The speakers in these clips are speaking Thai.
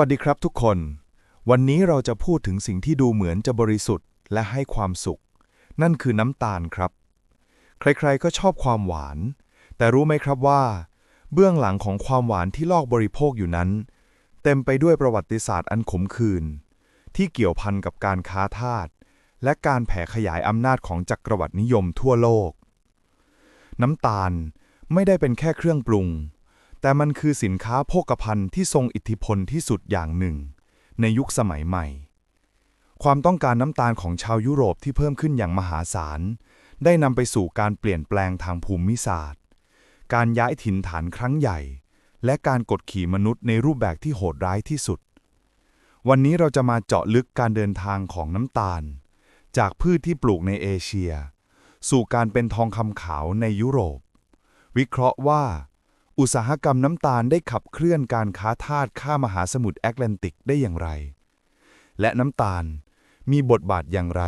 วัสดีครับทุกคน วันนี้เราจะพูดถึงสิ่งที่ดูเหมือนจะบริสุทธิ์และให้ความสุข นั่นคือน้ำตาลครับ ใครๆก็ชอบความหวาน แต่รู้ไหมครับว่า เบื้องหลังของความหวานที่ลอกบริโภคอยู่นั้น เต็มไปด้วยประวัติศาสตร์อันขมขื่นที่เกี่ยวพันกับการค้าทาสและการแผ่ขยายอำนาจของจักรวรรดินิยมทั่วโลก น้ำตาลไม่ได้เป็นแค่เครื่องปรุง แต่มันคือสินค้าโภคภัณฑ์ที่ทรงอิทธิพลที่สุดอย่างหนึ่ง ในยุคสมัยใหม่ ความต้องการน้ำตาลของชาวยุโรปที่เพิ่มขึ้นอย่างมหาศาล ได้นำไปสู่การเปลี่ยนแปลงทางภูมิศาสตร์ การย้ายถิ่นฐานครั้งใหญ่ และการกดขี่มนุษย์ในรูปแบบที่โหดร้ายที่สุด วันนี้เราจะมาเจาะลึกการเดินทางของน้ำตาล จากพืชที่ปลูกในเอเชีย สู่การเป็นทองคำขาวในยุโรป วิเคราะห์ว่า อุตสาหกรรมน้ำตาลได้ขับเคลื่อนการค้าทาสข้ามมหาสมุทรแอตแลนติกได้อย่างไร และน้ำตาลมีบทบาทอย่างไร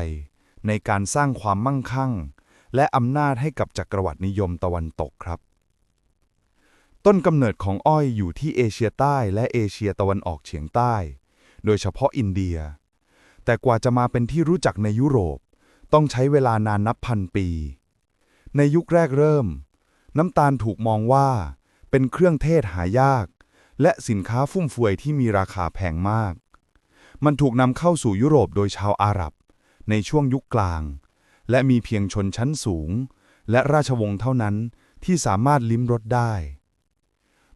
ในการสร้างความมั่งคั่ง และอำนาจให้กับจักรวรรดินิยมตะวันตกครับ ต้นกำเนิดของอ้อยอยู่ที่เอเชียใต้และเอเชียตะวันออกเฉียงใต้ โดยเฉพาะอินเดีย แต่กว่าจะมาเป็นที่รู้จักในยุโรป ต้องใช้เวลานานนับพันปี ในยุคแรกเริ่ม น้ำตาลถูกมองว่า เป็นเครื่องเทศหายาก และสินค้าฟุ่มเฟือยที่มีราคาแพงมาก มันถูกนำเข้าสู่ยุโรปโดยชาวอาหรับ ในช่วงยุคกลาง และมีเพียงชนชั้นสูง และราชวงศ์เท่านั้นที่สามารถลิ้มรสได้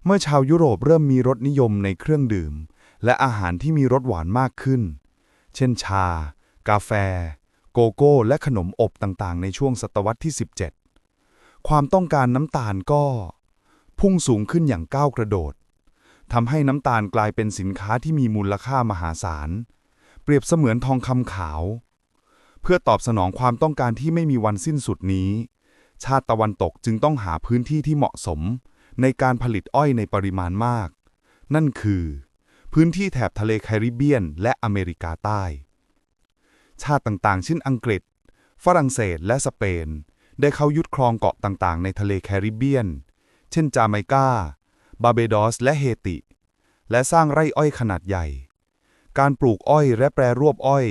เมื่อชาวยุโรปเริ่มมีรสนิยมในเครื่องดื่ม และอาหารที่มีรสหวานมากขึ้น เช่นชา กาแฟ โกโก้ และขนมอบต่างๆ ในช่วงศตวรรษที่ 17 ความต้องการน้ำตาลก็ พุ่งสูงขึ้นอย่างก้าวกระโดดทำให้น้ำตาลกลายเป็นสินค้าที่มีมูลค่ามหาศาล เปรียบเสมือนทองคำขาว เพื่อตอบสนองความต้องการที่ไม่มีวันสิ้นสุดนี้ ชาติตะวันตกจึงต้องหาพื้นที่ที่เหมาะสม ในการผลิตอ้อยในปริมาณมาก นั่นคือ พื้นที่แถบทะเลแคริบเบียน และอเมริกาใต้ ชาติต่างๆ เช่นอังกฤษ ฝรั่งเศสและสเปน ได้เข้ายึดครองเกาะต่างๆ ในทะเลแคริบเบียน เช่นจาเมกาบาเบดอส และเฮติ และสร้างไร่อ้อยขนาดใหญ่ การปลูกอ้อยและแปรรูปอ้อย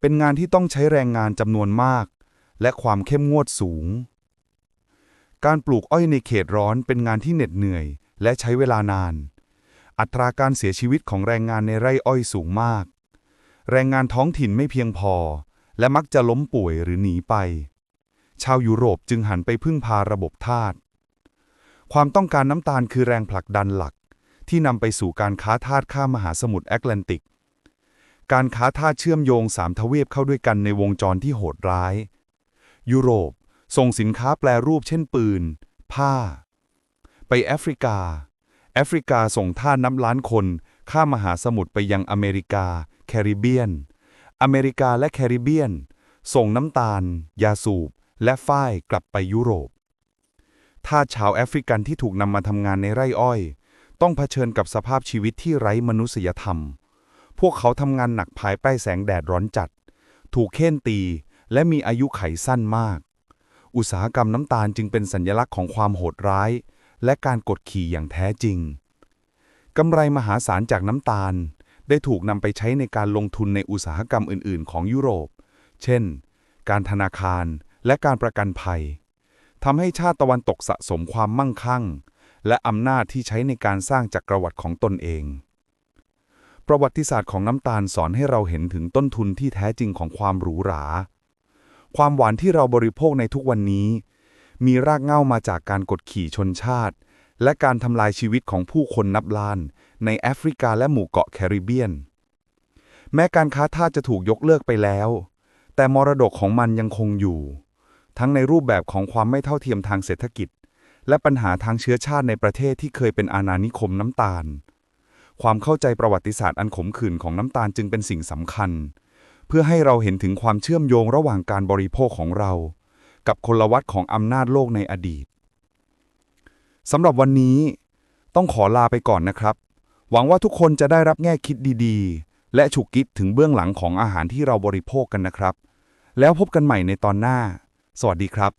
เป็นงานที่ต้องใช้แรงงานจำนวนมาก และความเข้มงวดสูง การปลูกอ้อยในเขตร้อนเป็นงานที่เหน็ดเหนื่อย และใช้เวลานาน อัตราการเสียชีวิตของแรงงานในไร่อ้อยสูงมาก แรงงานท้องถิ่นไม่เพียงพอ และมักจะล้มป่วยหรือหนีไป ชาวยุโรปจึงหันไปพึ่งพาระบบทาส ความต้องการน้ำตาลคือแรงผลักดันหลัก ที่นำไปสู่การค้าทาสข้ามมหาสมุทรแอตแลนติก การค้าทาสเชื่อมโยงสามทวีปเข้าด้วยกันในวงจรที่โหดร้าย ยุโรป ส่งสินค้าแปรรูปเช่นปืน ผ้า ไปแอฟริกา แอฟริกาส่งท่าน้ำล้านคน ข้ามมหาสมุทรไปยังอเมริกา แคริบเบียน อเมริกาและแคริบเบียน ส่งน้ำตาล ยาสูบ และฝ้ายกลับไปยุโรป ทาชาวแอฟริกันที่ถูกนำมาทำงานในไร่อ้อย ต้องเผชิญกับสภาพชีวิตที่ไร้มนุษยธรรม พวกเขาทำงานหนักภายใต้แสงแดดร้อนจัด ถูกเค้นตี และมีอายุไขสั้นมาก อุตสาหกรรมน้ำตาลจึงเป็นสัญลักษณ์ของความโหดร้าย และการกดขี่อย่างแท้จริงกำไรมหาศาลจากน้ำตาล ได้ถูกนำไปใช้ในการลงทุนในอุตสาหกรรมอื่น ๆ ของยุโรป เช่น การธนาคารและการประกันภัย ทำให้ชาติตะวันตกสะสมความมั่งคั่ง และอำนาจที่ใช้ในการสร้างจักรวรรดิของตนเอง ประวัติศาสตร์ของน้ำตาลสอนให้เราเห็นถึงต้นทุนที่แท้จริงของความหรูหรา ความหวานที่เราบริโภคในทุกวันนี้ มีรากเหง้ามาจากการกดขี่ชนชาติ และการทำลายชีวิตของผู้คนนับล้าน ในแอฟริกาและหมู่เกาะแคริบเบียน แม้การค้าทาสจะถูกยกเลิกไปแล้ว แต่มรดกของมันยังคงอยู่ ทั้งในรูปแบบของความไม่เท่าเทียมทางเศรษฐกิจ และปัญหาทางเชื้อชาติในประเทศที่เคยเป็นอาณานิคมน้ำตาล ความเข้าใจประวัติศาสตร์อันขมขื่นของน้ำตาลจึงเป็นสิ่งสำคัญ เพื่อให้เราเห็นถึงความเชื่อมโยงระหว่างการบริโภคของเรา กับคนละวัดของอำนาจโลกในอดีตสำหรับวันนี้ ต้องขอลาไปก่อนนะครับ หวังว่าทุกคนจะได้รับแง่คิดดีๆ และฉุกคิดถึงเบื้องหลังของอาหารที่เราบริโภคกันนะครับ แล้วพบกันใหม่ในตอนหน้า สวัสดีครับ